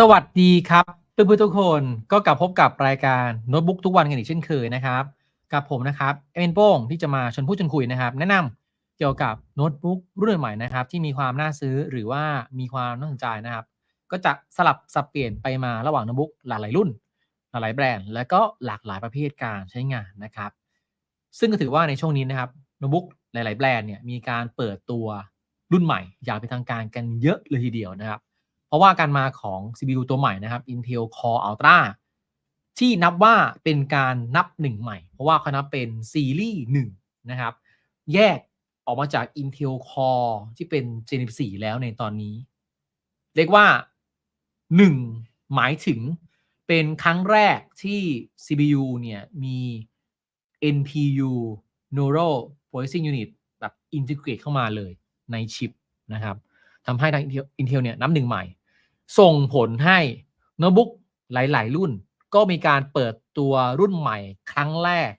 สวัสดีครับเพื่อนๆทุกคนก็กลับพบกับรายการโน้ตบุ๊กทุกวันกันอีกเช่นเคยนะครับ กับผมนะครับเอ็นโป้งที่จะมาชวนพูดชวนคุยนะครับ แนะนำเกี่ยวกับโน้ตบุ๊กรุ่นใหม่นะครับ ที่มีความน่าซื้อหรือว่ามีความน่าสนใจนะครับ ก็จะสลับสับเปลี่ยนไปมาระหว่างโน้ตบุ๊กหลายรุ่น หลากหลายแบรนด์ และก็หลากหลายประเภทการใช้งานนะครับ ซึ่งก็ถือว่าในช่วงนี้นะครับโน้ตบุ๊กหลาย ๆ แบรนด์เนี่ยมีการเปิดตัวรุ่นใหม่ อย่างเป็นทางการกันเยอะเลยทีเดียวนะครับ เพราะว่าการมาของ CPU ตัวใหม่นะครับ Intel Core Ultra ที่นับว่าเป็นการนับหนึ่งใหม่ เพราะว่าเขานับเป็นซีรีส์หนึ่งนะครับ แยกออกมาจาก Intel Core ที่เป็น Gen 4แล้วในตอนนี้ เรียกว่า 1หมายถึงเป็นครั้งแรกที่ CPU เนี่ยมี NPU Neural Processing Unit แบบ integrate เข้ามาเลยในชิปนะครับทำให้ทาง Intel, เนี่ยนับหนึ่งใหม่ ส่งผลให้โน้ตบุ๊กหลาย ๆ รุ่น ก็มีการเปิดตัวรุ่นใหม่ครั้งแรก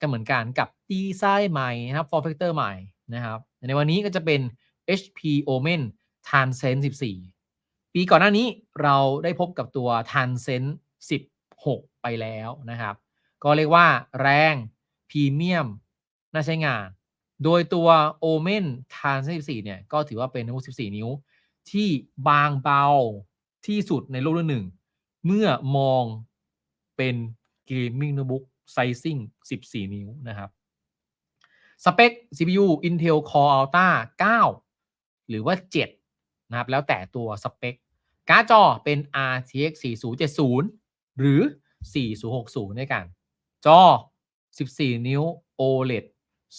กันเหมือนกันกับดีไซน์ใหม่นะครับ form factor ใหม่นะครับ ในวันนี้ก็จะเป็น HP Omen Transcend 14 ปีก่อนหน้านี้เราได้พบกับตัว Transcend 16 ไปแล้วนะครับ ก็เรียกว่าแรงพรีเมียมน่าใช้งาน โดยตัว Omen Transcend 14เนี่ย ก็ถือว่าเป็นโน้ตบุ๊ก14 นิ้ว ที่บางเบาที่สุดในโลกรุ่นหนึ่ง เมื่อมองเป็นเกมมิ่งโน้ตบุ๊กไซซิ่ง14 นิ้วนะครับ สเปค CPU Intel Core Ultra 9 หรือว่า 7 นะครับ แล้วแต่ตัวสเปค การ์ดจอเป็น RTX 4070 หรือ 4060 ด้วยกัน จอ 14 นิ้ว OLED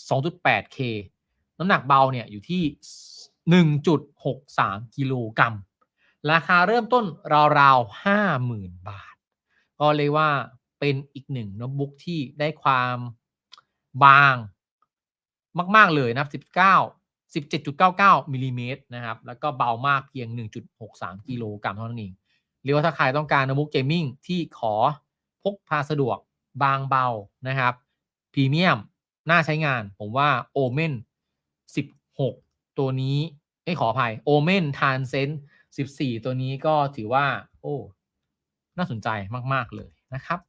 2.8K น้ำหนักเบาเนี่ยอยู่ที่ 1.63 กิโลกรัม ราคาเริ่มต้นราวๆ 50,000 บาท ก็เลยว่าเป็นอีกหนึ่งโน้ตบุ๊กที่ได้ความบางมาก ๆ เลยนะ19 17.99มิลลิเมตรนะครับแล้วก็เบามากเพียง 1.63 กิโลกรัมเท่านั้นเองเรียกว่าถ้าใครต้องการโน้ตบุ๊กเกมมิ่งที่ขอพกพาสะดวกบางเบานะครับพรีเมียมน่าใช้งานผมว่า Omen 16 ตัวนี้ไม่ขออภัย Omen Transcend 14 ตัวนี้ก็ถือว่า โอ้ น่าสนใจมาก ๆ เลยนะครับ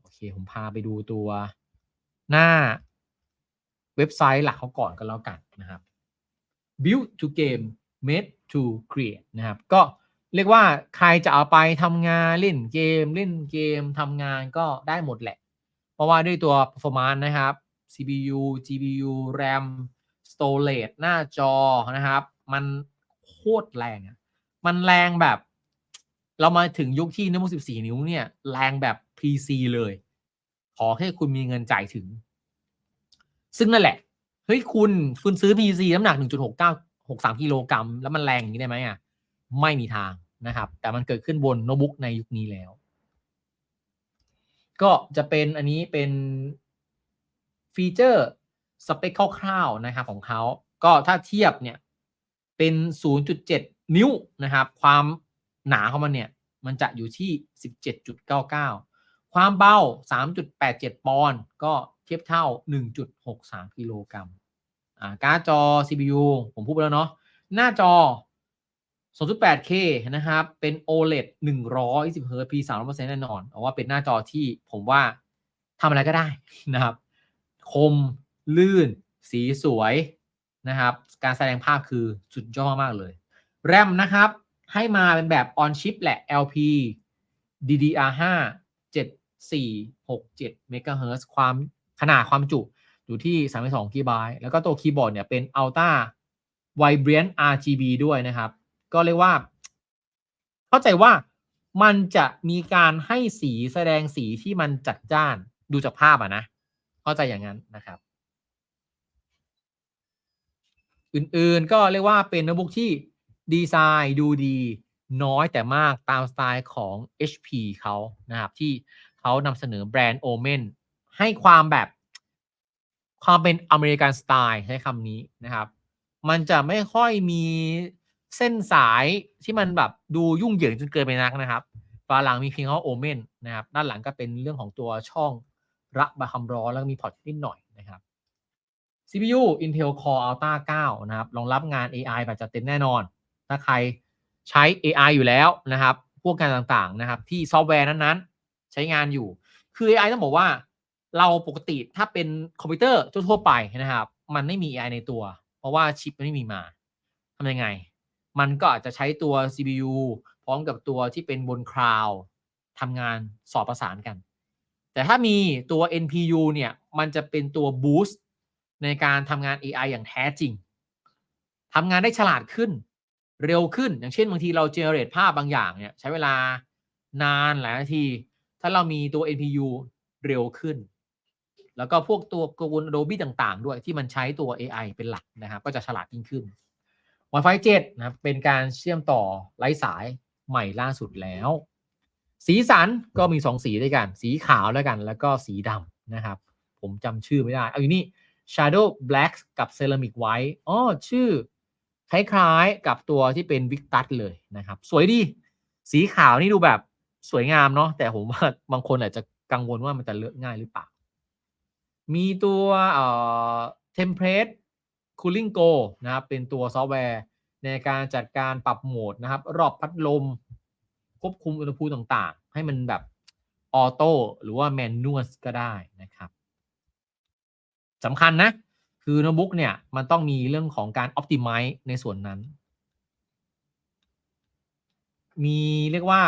โอเค ผมพาไปดูตัวหน้า เว็บไซต์หลักเขาก่อนกันแล้วกันนะครับ build to game made to create นะครับ ก็เรียกว่าใครจะเอาไปทำงานเล่นเกม เล่นเกมทำงานก็ได้หมดแหละ เพราะว่าด้วยตัว performance นะครับ CPU GPU RAM storage หน้าจอนะครับ มันโคตรแรงอะมันแรงแบบ เรามาถึงยุคที่โน้ตบุ๊ก14 นิ้วเนี่ย แรงแบบ PC เลย ขอแค่คุณมีเงินจ่ายถึง ซึ่งนั่นแหละ เฮ้ยคุณคุณซื้อ PC น้ำหนัก 1.69 63กิโลกรัมแล้วมันแรงอย่างนี้ได้ไหมอะ ไม่มีทางนะครับ แต่มันเกิดขึ้นบนโน้ตบุ๊กในยุคนี้แล้ว ก็จะเป็นอันนี้เป็นฟีเจอร์สเปคคร่าวๆนะครับของเขา ก็ถ้าเทียบเนี่ยเป็น 0.7 นิ้วนะครับ ความหนาของมันเนี่ย มันจะอยู่ที่ 17.99 ความเบา 3.87 ปอนด์ก็ ทียบเท่า 1.63 กิโลกรัมอ่าการ์ดจอ CPU ผมพูดไปแล้วเนาะหน้าจอ 2.8K นะครับ เป็น OLED 120 Hz P 300%แน่นอนเอาว่าเป็นหน้าจอที่ผมว่าทำอะไรก็ได้นะครับ คม ลื่น สีสวยนะครับ การแสดงภาพคือสุดยอดมากเลย แรมนะครับ ให้มาเป็นแบบ on chip แหละ LP DDR5 7467 MHz ความ ขนาดความจุอยู่ที่ 32 GB แล้วก็ตัวคีย์บอร์ดเนี่ยเป็น Ultra Vibrant RGB ด้วยนะครับ ก็เรียกว่า เข้าใจว่ามันจะมีการให้สีแสดงสีที่มันจัดจ้านดูจากภาพอะนะ เข้าใจอย่างนั้นนะครับ อื่นๆก็เรียกว่าเป็นโน้ตบุ๊กที่ดีไซน์ดูดีน้อยแต่มากตามสไตล์ของ HP เขานะครับ ที่เขานำเสนอแบรนด์ Omen ให้ความแบบ ความเป็นอเมริกันสไตล์ใช้คำนี้นะครับ มันจะไม่ค่อยมีเส้นสายที่มันแบบดูยุ่งเหยิงจนเกินไปนักนะครับฝาหลังมีเพียงแค่โอเมนนะครับ ด้านหลังก็เป็นเรื่องของตัวช่องระบายความร้อนแล้วก็มีพอร์ตนิดหน่อยนะครับ CPU Intel Core Ultra 9 นะครับรองรับงาน AI แบบจัดเต็มแน่นอน ถ้าใครใช้ AI อยู่แล้วนะครับ พวกงานต่างๆนะครับ ที่ซอฟต์แวร์นั้นๆ ใช้งานอยู่ คือ AI ต้องบอกว่า เราปกติถ้าเป็นคอมพิวเตอร์ทั่วไปนะครับ มันไม่มี AI ในตัว เพราะว่าชิปมันไม่มีมาทำยังไง มันก็อาจจะใช้ตัว CPU พร้อมกับตัวที่เป็นบนคลาวด์ทำงานสอบประสานกัน แต่ถ้ามีตัว NPU เนี่ย มันจะเป็นตัว boost ในการทำงาน AI อย่างแท้จริงทำงานได้ฉลาดขึ้น เร็วขึ้น อย่างเช่นบางทีเราเจเนเรตภาพบางอย่างเนี่ยใช้เวลานานหลายนาที ถ้าเรามีตัว NPU เร็วขึ้น แล้วก็พวกตัวกระบวน Adobe ต่างๆ ด้วยที่มันใช้ตัว AI เป็นหลักนะครับก็จะฉลาดยิ่งขึ้น Wi-Fi 7นะครับเป็นการเชื่อมต่อไร้สายใหม่ล่าสุดแล้ว สีสันก็มี 2 สีด้วยกัน สีขาวแล้วกัน แล้วก็สีดำนะครับ ผมจำชื่อไม่ได้ เอาอยู่นี่ Shadow Black กับ Ceramic White อ๋อชื่อคล้ายๆกับตัวที่เป็น Victus เลยนะครับ สวยดี สีขาวนี่ดูแบบสวยงามเนาะแต่ผมว่าบางคนอาจจะกังวลว่ามันจะเลอะง่ายหรือเปล่า มีตัวเอ่อ Template Cooling Go นะครับ เป็นตัวซอฟต์แวร์ ในการจัดการปรับโหมดนะครับ รอบพัดลม ควบคุมอุณหภูมิต่างๆ ให้มันแบบออโต้หรือว่าแมนนวลก็ได้นะครับสำคัญนะ คือโน้ตบุ๊กเนี่ย มันต้องมีเรื่องของการ Optimize ในส่วนนั้น มีเรียกว่า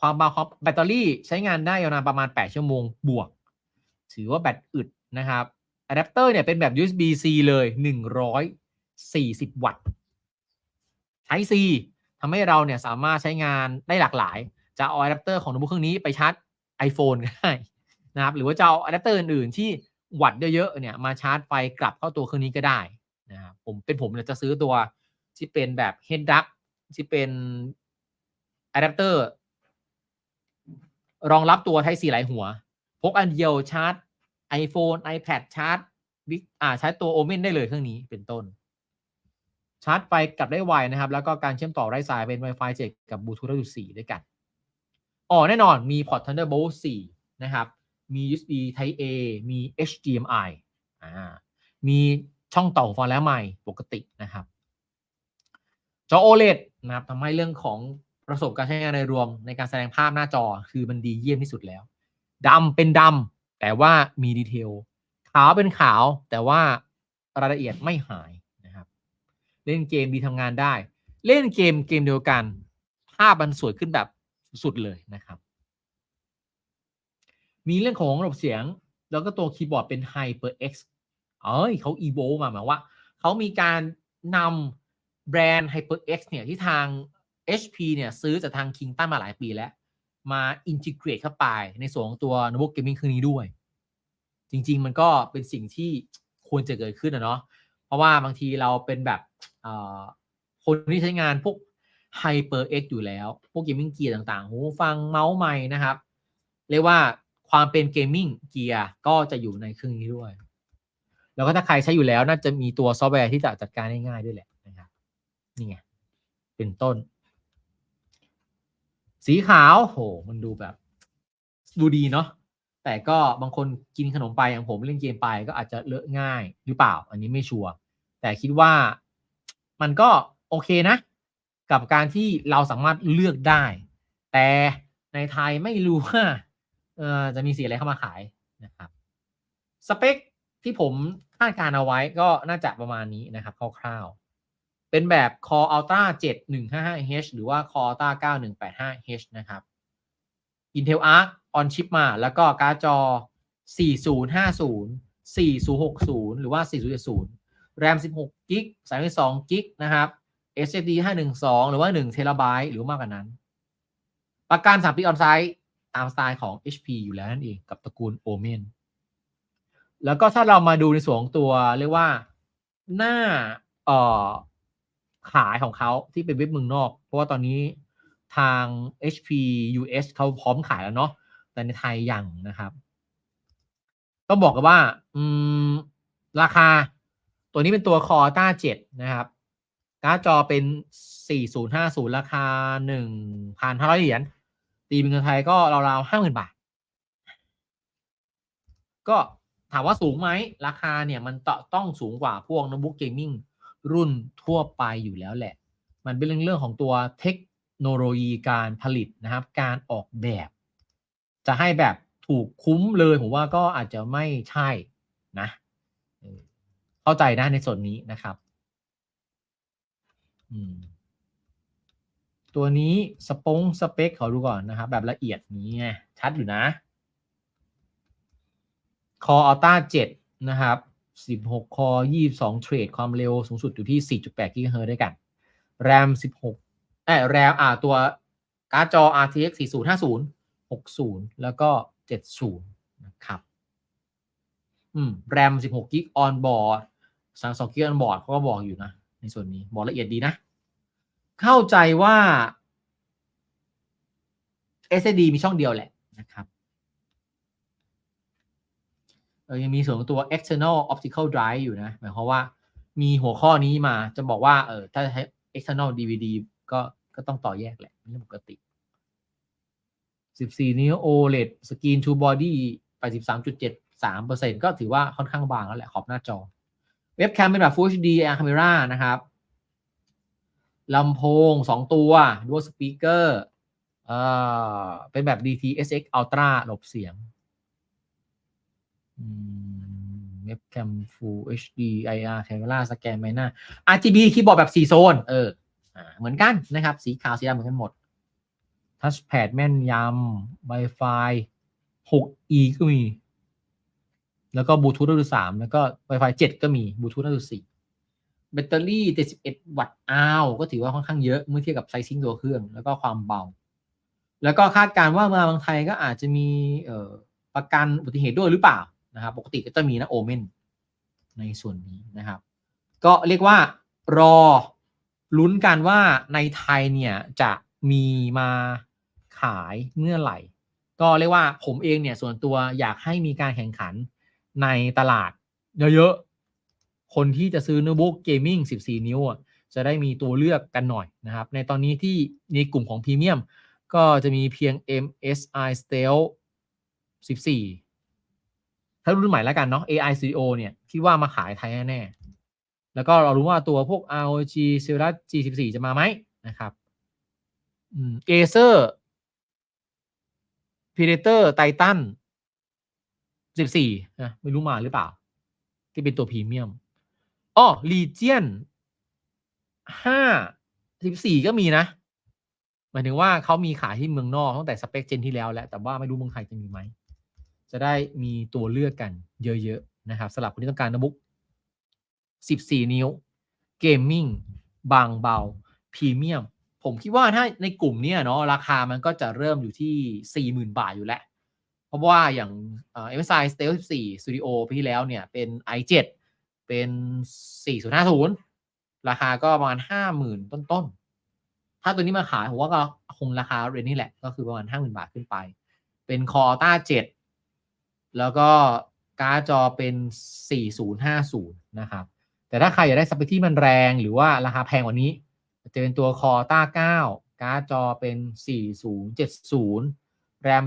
ความบางของแบตเตอรี่ใช้งานได้ยาวนานประมาณ 8 ชั่วโมงบวก ถือว่าแบตอึด นะครับอะแดปเตอร์เนี่ยเป็นแบบ USB-C เลย 140 วัตต์ ใช้ C ทำให้เราเนี่ยสามารถใช้งานได้หลากหลาย จะเอาอะแดปเตอร์ของโน้ตบุ๊กเครื่องนี้ไปชาร์จ iPhone ก็ได้นะครับหรือว่าจะเอาอะแดปเตอร์อื่นๆ ที่วัตต์เยอะๆเนี่ยมาชาร์จไฟกลับเข้าตัวเครื่องนี้ก็ได้นะครับผมเป็นผมเนี่ยจะซื้อตัวที่เป็นแบบ head duct ที่เป็นอะแดปเตอร์รองรับตัว Type C หลายหัว พกอันเดียวชาร์จ iPhone iPad ชาร์จบิ๊กอ่าใช้ตัว Omen ได้เลยเครื่องนี้เป็นต้น ชาร์จไฟกลับได้ไวนะครับ แล้วก็การเชื่อมต่อไร้สายเป็น Wi-Fi 7 กับ Bluetooth 4ด้วยกัน อ๋อ แน่นอนมีพอร์ต Thunderbolt 4 นะครับ มี USB Type A มี HDMI อ่ามีช่องต่อหูฟังแล้วใหม่ปกตินะครับ จอ OLED นะครับทำให้เรื่องของประสบการณ์ใช้งานในรวมในการแสดงภาพหน้าจอคือมันดีเยี่ยมที่สุดแล้วดำเป็นดำ แต่ว่ามีดีเทลขาวเป็นขาว แต่ว่ารายละเอียดไม่หายนะครับ เล่นเกมดีทำงานได้ เล่นเกมเกมเดียวกัน ภาพมันสวยขึ้นแบบสุดเลยนะครับ มีเรื่องของระบบเสียง แล้วก็ตัวคีย์บอร์ดเป็น HyperX เอ้ยเขา evo มาหมายว่า เขามีการนำแบรนด์ HyperX เนี่ยที่ทาง HP เนี่ยซื้อจากทาง Kingston มาหลายปีแล้ว มาอินทิเกรตเข้าไปในส่วนของตัวโน้ตบุ๊กเกมมิ่งเครื่องนี้ด้วย จริง ๆ มันก็เป็นสิ่งที่ควรจะเกิดขึ้นนะเนาะเพราะว่าบางทีเราเป็นแบบคนที่ใช้งานพวก HyperX อยู่แล้ว พวกเกมมิ่งเกียร์ต่างๆ หูฟังเมาส์ใหม่นะครับ เรียกว่าความเป็นเกมมิ่งเกียร์ก็จะอยู่ในเครื่องนี้ด้วย แล้วก็ถ้าใครใช้อยู่แล้วน่าจะมีตัวซอฟต์แวร์ที่จะจัดการได้ง่ายด้วยแหละนะครับนี่ไงเป็นต้น สีขาวโห มันดูแบบ ดูดีเนาะแต่ก็บางคนกินขนมไปอย่างผมเล่นเกมไปก็อาจจะเลอะง่ายหรือเปล่า อันนี้ไม่ชัวร์แต่คิดว่ามันก็โอเคนะ กับการที่เราสามารถเลือกได้ แต่ในไทยไม่รู้ว่าเออจะมีสีอะไรเข้ามาขายนะครับสเปคที่ผมคาดการเอาไว้ก็น่าจะประมาณนี้นะครับคร่าวๆ เป็นแบบ Core Ultra 7155H หรือว่า Core Ultra 9185H นะครับ Intel Arc on chip มา แล้วก็การ์ดจอ 4050 4060 หรือว่า 4070 RAM 16 g b 32 g b นะครับ SSD 512 หรือว่า1 t b หรือมากกว่านั้น ประกัน3ปีออนไซต์ตามสไตล์ของ HP อยู่แล้วนั่นเองกับตระกูล Omen แล้วก็ถ้าเรามาดูในส่วนของตัวเรียกว่าหน้าเอ่อ ขายของเขาที่เป็นเว็บเมืองนอก เพราะว่าตอนนี้ทาง HP US เขาพร้อมขายแล้วเนาะแต่ในไทยยังนะครับ ต้องบอกกันว่า อืม ราคา ตัวนี้เป็นตัว Core ต้า7นะครับการ์ดจอเป็น 4050 ราคา 1,500 เหรียญ ตีเป็นเงินไทยก็ราวๆ 50,000 บาท ก็ถามว่าสูงไหม ราคาเนี่ยมันตต้องสูงกว่าพวกโน้ตบุ๊กเกมมิ่ง รุ่นทั่วไปอยู่แล้วแหละ มันเป็นเรื่องเรื่องของตัวเทคโนโลยีการผลิตนะครับ การออกแบบ จะให้แบบถูกคุ้มเลยผมว่าก็อาจจะไม่ใช่นะเข้าใจนะในส่วนนี้นะครับตัวนี้สปงสเปคขอดูก่อนนะครับ แบบละเอียดนี้ไงชัดอยู่นะ Core Ultra 7นะครับ 16 Core 22 เทรด ความเร็วสูงสุดอยู่ที่ 4.8 GHz ด้วยกัน RAM 16เอ้ย RAM อ่าตัวการ์ดจอ RTX 4050 60 แล้วก็ 70 นะครับ อืม RAM 16 GB on board 32 GB on board เขาก็บอกอยู่นะ ในส่วนนี้ บอกละเอียดดีนะ เข้าใจว่า SSD มีช่องเดียวแหละนะครับ เออ ยังมีส่วนของตัว external optical drive อยู่นะ หมายความว่ามีหัวข้อนี้มาจะบอกว่าเออถ้าใช้ external DVD ก็ก็ต้องต่อแยกแหละเรื่องปกติ 14 นิ้ว OLED Screen to Body 83.73%ก็ถือว่าค่อนข้างบางแล้วแหละขอบหน้าจอ เว็บแคมเป็นแบบ Full HD Air Camera นะครับลำโพง 2 ตัว Dual Speaker เอ่อเป็นแบบ DT-SX Ultra หลบเสียง เว็บแคม Full HD IR Camera สแกนใบหน้า RGB คีย์บอร์ดแบบ 4 โซน เออเหมือนกันนะครับ สีขาว สีดำเหมือนกันหมด ทัชแพดแม่นยำ Wi-Fi 6E ก็มี แล้วก็บลูทูธระดับ3แล้วก็ Wi-Fi 7 ก็มีบลูทูธระดับ4แบตเตอรี่ 71 วัตต์อ้าวก็ถือว่าค่อนข้างเยอะ เมื่อเทียบกับไซซิ่งตัวเครื่อง แล้วก็ความเบา แล้วก็คาดการณ์ว่ามาบางไทยก็อาจจะมีประกันอุบัติเหตุด้วยหรือเปล่า นะครับปกติก็จะมีนะโอเมนในส่วนนี้นะครับ ก็เรียกว่ารอลุ้นกันว่าในไทยเนี่ยจะมีมาขายเมื่อไหร่ ก็เรียกว่าผมเองเนี่ยส่วนตัวอยากให้มีการแข่งขันในตลาดเยอะๆ คนที่จะซื้อโน้ตบุ๊กเกมมิ่ง14 นิ้วจะได้มีตัวเลือกกันหน่อยนะครับ ในตอนนี้ที่ในกลุ่มของพรีเมียมก็จะมีเพียง MSI Stealth 14 ถ้ารุ่นใหม่แล้วกันเนาะ AI Studio เนี่ยคิดว่ามาขายไทยแน่ๆแล้วก็เรารู้ว่าตัวพวก ROG c e l l u s G14 จะมาไหมนะครับอืม Acer Predator Titan 14นะไม่รู้มาหรือเปล่า ที่เป็นตัวพรีเมียมอ๋อ Legion 5 14 ก็มีนะหมายถึงว่าเขามีขายที่เมืองนอกตั้งแต่สเปคเจนที่แล้วแล้ว แต่ว่าไม่รู้เมืองไทยจะมีไหม จะได้มีตัวเลือกกันเยอะๆนะครับสำหรับคนที่ต้องการโน้ตบุ๊ก 14 นิ้วเกมมิ่งบางเบาพรีเมียมผมคิดว่าถ้าในกลุ่มเนี้ยเนาะราคามันก็จะเริ่มอยู่ที่ 40,000 บาทอยู่แล้ว เพราะว่าอย่างเอ่อ MSI Stealth 14 Studio ปีที่แล้วเนี่ยเป็น i7 เป็น 4050 ราคาก็ประมาณ 50,000 ต้นๆ ถ้าตัวนี้มาขายผมว่าก็คงราคาเรนนี่แหละ ก็คือประมาณ 50,000 บาทขึ้นไป เป็น Core Ultra 7 แล้วก็การ์ดจอเป็น 4050 นะครับ แต่ถ้าใครอยากได้สเปคที่มันแรงหรือว่าราคาแพงกว่านี้ จะเป็นตัว Core Ultra 9การ์ดจอเป็น 4070 RAM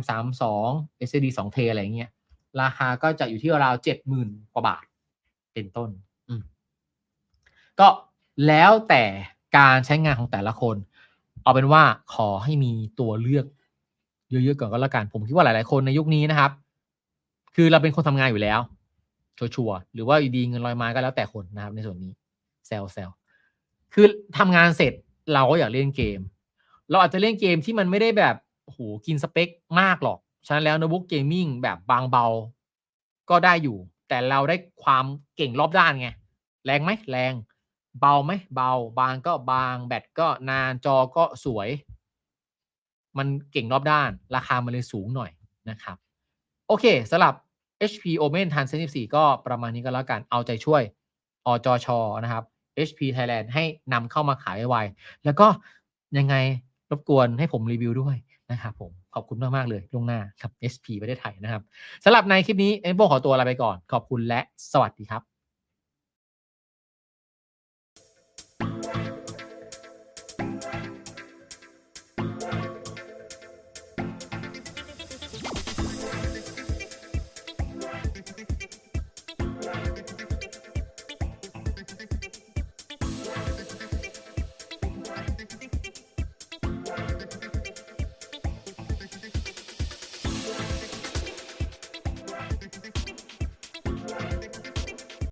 32 SSD 2เทอะไรเงี้ย ราคาก็จะอยู่ที่ราว70,000 กว่าบาท เป็นต้น ก็แล้วแต่การใช้งานของแต่ละคน เอาเป็นว่าขอให้มีตัวเลือกเยอะๆก่อนก็แล้วกัน ผมคิดว่าหลายๆคนในยุคนี้นะครับ คือเราเป็นคนทำงานอยู่แล้วชัวร์หรือว่าดีเงินลอยมาก็แล้วแต่คนนะครับ ในส่วนนี้แซลแซลคือทำงานเสร็จเราก็อยากเล่นเกม เราอาจจะเล่นเกมที่มันไม่ได้แบบโหกินสเปคมากหรอกฉะนั้นแล้วโน้ตบุ๊กเกมมิ่งแบบบางเบาก็ได้อยู่ แต่เราได้ความเก่งรอบด้านไง แรงไหมแรง เบาไหมเบา บางก็บาง แบตก็นานจอก็สวย มันเก่งรอบด้าน ราคามันเลยสูงหน่อยนะครับ โอเคสำหรับ HP Omen Tan Zen 14ก็ประมาณนี้ก็แล้วกันเอาใจช่วยอจชนะครับ HP Thailand ให้นำเข้ามาขายไวๆแล้วก็ยังไงรบกวนให้ผมรีวิวด้วยนะครับผมขอบคุณมากๆเลยล่วงหน้าครับ HP ประเทศไทยนะครับสำหรับในคลิปนี้เอ็นโบขอตัวลาไปก่อน ขอบคุณและสวัสดีครับ